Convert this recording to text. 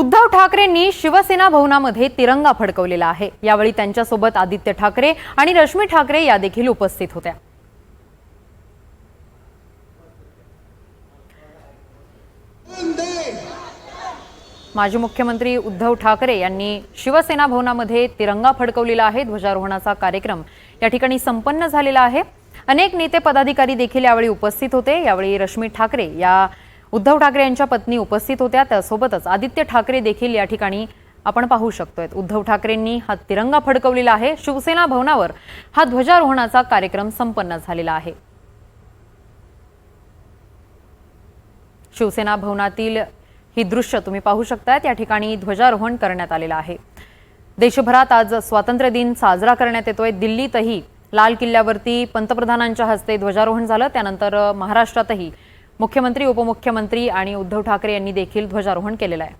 उद्धव ठाकरेंनी शिवसेना भवनामध्ये तिरंगा फडकवलेला आहे. यावेळी त्यांच्यासोबत आदित्य ठाकरे आणि रश्मी ठाकरे या देखील उपस्थित होत्या. माजी मुख्यमंत्री उद्धव ठाकरे यांनी शिवसेना भवनामध्ये तिरंगा फडकवलेला आहे. ध्वजारोहणाचा कार्यक्रम या ठिकाणी संपन्न झालेला आहे. अनेक नेते पदाधिकारी देखील यावेळी उपस्थित होते. यावेळी रश्मी ठाकरे या उद्धव ठाकरे यांच्या पत्नी उपस्थित होत्या. त्यासोबतच आदित्य ठाकरे देखील या ठिकाणी आपण पाहू शकतोय उद्धव ठाकरेंनी हा तिरंगा फडकवलेला आहे. शिवसेना भवनावर हा ध्वजारोहणाचा कार्यक्रम संपन्न झालेला आहे. शिवसेना भवनातील ही दृश्य तुम्ही पाहू शकतायत. या ठिकाणी ध्वजारोहण करण्यात आलेलं आहे. देशभरात आज स्वातंत्र्य दिन साजरा करण्यात येतोय. दिल्लीतही लाल किल्ल्यावरती पंतप्रधानांच्या हस्ते ध्वजारोहण झालं. त्यानंतर महाराष्ट्रातही मुख्यमंत्री उपमुख्यमंत्री आणि उद्धव ठाकरे यांनी देखील ध्वजारोहण केलेलं आहे.